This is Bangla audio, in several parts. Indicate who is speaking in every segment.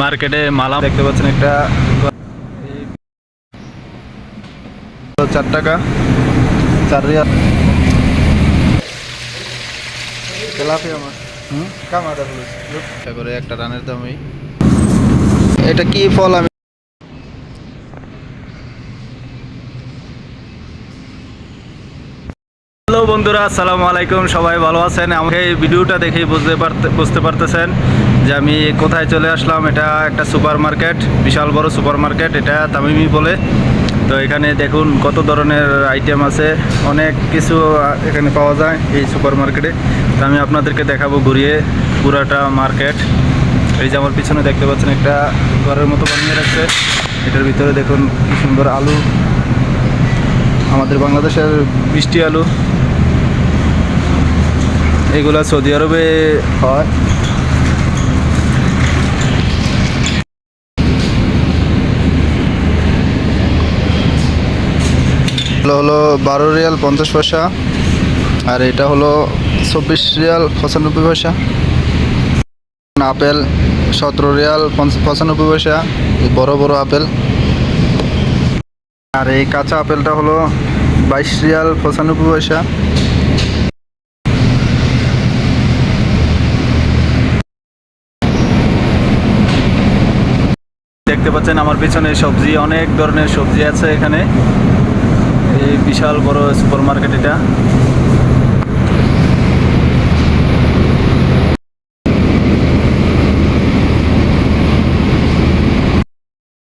Speaker 1: মার্কেটে মালা দেখতে পাচ্ছেন একটা। চার টাকা। চার রিয়াল। তেলাপিয়া মাছ। হুম? কামাটা করে একটা রানের দামই। এটা কি ফল আমি হ্যালো বন্ধুরা আসসালামু আলাইকুম। সবাই ভালো আছেন? আমাকে এই ভিডিওটা দেখেই বুঝতে পারতে বুঝতে পারতেছেন। যে আমি কোথায় চলে আসলাম, এটা একটা সুপার মার্কেট বিশাল বড় সুপার মার্কেট এটা তামিমি বলে। তো এখানে দেখুন কত ধরনের আইটেম আছে, অনেক কিছু এখানে পাওয়া যায় এই সুপার মার্কেটে তো আমি আপনাদেরকে দেখাবো ঘুরিয়ে পুরাটা মার্কেট। এই যে আমার পিছনে দেখতে পাচ্ছেন একটা ঘরের মতো বানিয়ে রাখছে। এটার ভিতরে দেখুন কি সুন্দর আলু। আমাদের বাংলাদেশের মিষ্টি আলু। এগুলা সৌদি আরবে হয়। হলো হলো বারো রিয়াল পঞ্চাশ পয়সা। আর এটা হলো চব্বিশ রিয়াল পঁচানব্বই পয়সা। আপেল সতেরো রিয়াল পঁচানব্বই পয়সা বড় বড় আপেল। আর এই কাঁচা আপেলটা হলো বাইশ রিয়াল পঁচানব্বই পয়সা। দেখতে পাচ্ছেন আমার পিছনে সবজি, অনেক ধরনের সবজি আছে এখানে। বিশাল বড় সুপার মার্কেট এটা।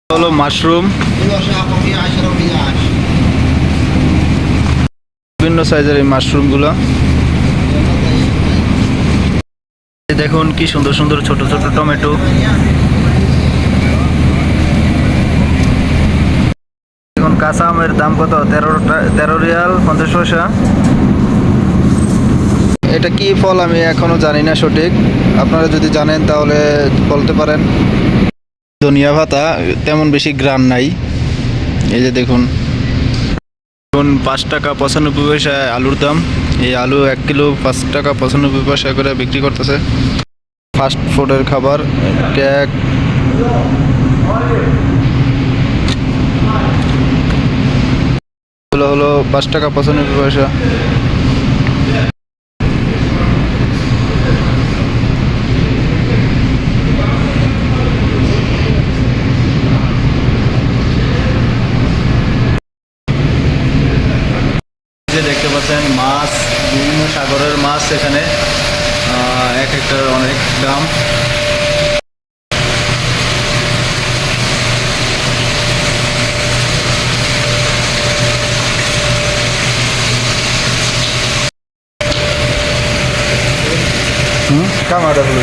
Speaker 1: হলো মাশরুম। বিভিন্ন সাইজের এই মাশরুমগুলো। দেখুন কি সুন্দর সুন্দর ছোট ছোট টমেটো এখন কাঁচা আমের দাম কত? তেরো তেরো রিয়াল পঞ্চাশ পয়সা। এটা কি ফল আমি এখনও জানি না সঠিক। আপনারা যদি জানেন তাহলে বলতে পারেন। ধনিয়া ভাতা তেমন বেশি গ্রান নাই। এই যে দেখুন। এখন পাঁচ টাকা পঁচানব্বই পয়সা আলুর দাম। এই আলু এক কিলো পাঁচ টাকা পঁচানব্বই পয়সা করে বিক্রি করতেছে। ফাস্ট ফুডের খাবার কেক হলো হলো পাঁচ টাকা পঁচানব্বই পয়সা। দেখতে পাচ্ছেন, মাছ, বিভিন্ন সাগরের মাছ এখানে এক একটার অনেক দাম। কামাটা হলো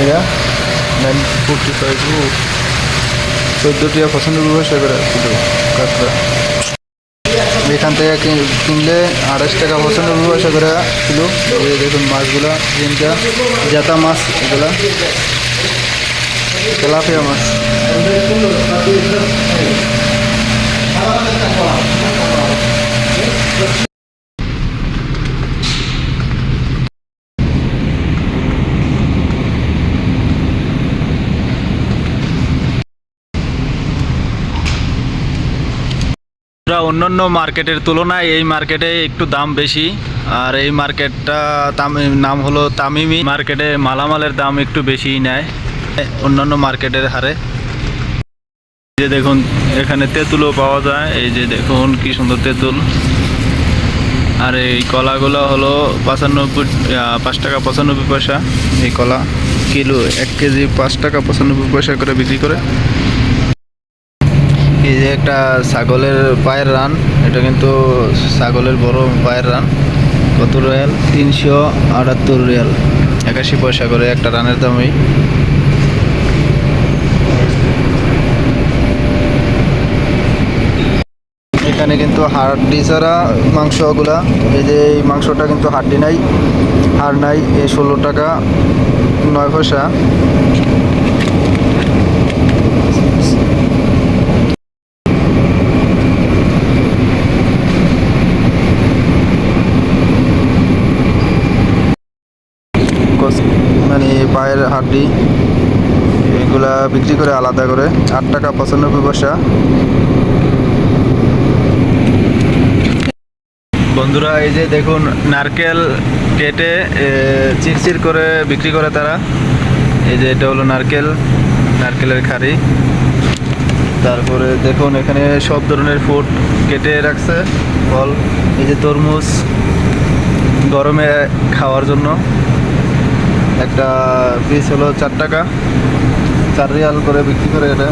Speaker 1: এরা নাইন ফোরটি ফাইভ চোদ্দোটি পঁচানব্বই পয়সা করে কিলো কাঁকড়া এখান থেকে কিন- কিনলে আড়াইশ টাকা পঁচানব্বই পয়সা করে কিলো এই দেখুন মাছগুলা তিনটা। জাতা মাছ এগুলা। তেলাপিয়া মাছ। অন্যান্য মার্কেটের তুলনায় এই মার্কেটে একটু দাম বেশি। আর এই মার্কেটটা তামি- নাম হলো তামিমি। মার্কেটে মালামালের দাম একটু বেশিই নেয়, অন্যান্য মার্কেটের হারে। যে দেখুন, এখানে তেঁতুলও পাওয়া যায়। এই যে দেখুন, কি সুন্দর তেঁতুল। আর এই কলাগুলো হলো পঁচানব্বই পাঁচ টাকা পঁচানব্বই পয়সা। এই কলা কিলো এক কেজি পাঁচ টাকা পঁচানব্বই পয়সা করে বিক্রি করে। এই যে একটা ছাগলের পায়ের রান, এটা কিন্তু ছাগলের বড় পায়ের রান। কত রিয়াল? তিনশো আটাত্তর রিয়াল। একাশি পয়সা করে একটা রানের দামই। এখানে কিন্তু হাড্ডি ছাড়া মাংসগুলা এই যে এই মাংসটা কিন্তু হাড্ডি নাই, হাড় নাই, এই ষোলো টাকা, নয় পয়সা। কস- মানে পায়ের হাড্ডি, এগুলা বিক্রি করে আলাদা করে। আট টাকা পঁচানব্বই পয়সা। বন্ধুরা, এই যে দেখুন, নারকেল কেটে চিরচির করে বিক্রি করে তারা। এই যে এটা হলো নারকেল, নারকেলের খাড়ি। তারপরে দেখুন, এখানে সব ধরনের ফুড কেটে রাখছে, ফল, এই যে তরমুজ, গরমে খাওয়ার জন্য। একটা পিস হলো চার টাকা। চার রিয়াল করে বিক্রি করে এটা।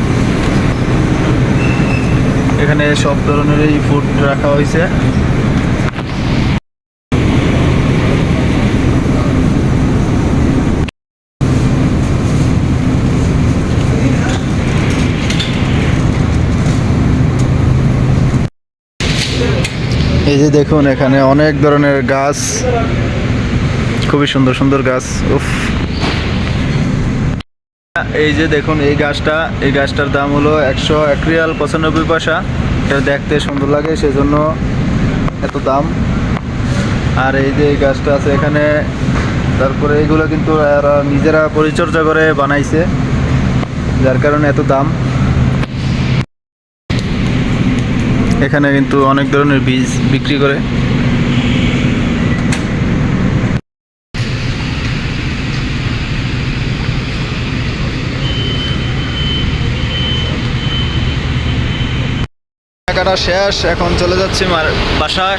Speaker 1: এখানে সব ধরনেরই ফুড রাখা হয়েছে। এই যে দেখুন, এখানে অনেক ধরনের গাছ খুবই সুন্দর সুন্দর গাছ। উফ। এই যে দেখুন, এই গাছটা, এই গাছটার দাম হলো একশো এক রিয়াল পঁচানব্বই পয়সা। এটা দেখতে সুন্দর লাগে, সেজন্য এত দাম। আর এই যে এই গাছটা আছে এখানে, তারপরে এইগুলো কিন্তু নিজেরা পরিচর্যা করে বানাইছে, যার কারণে এত দাম। এখানে কিন্তু অনেক ধরনের বীজ বিক্রি করে। টাকাটা শেষ এখন চলে যাচ্ছি বাসায়।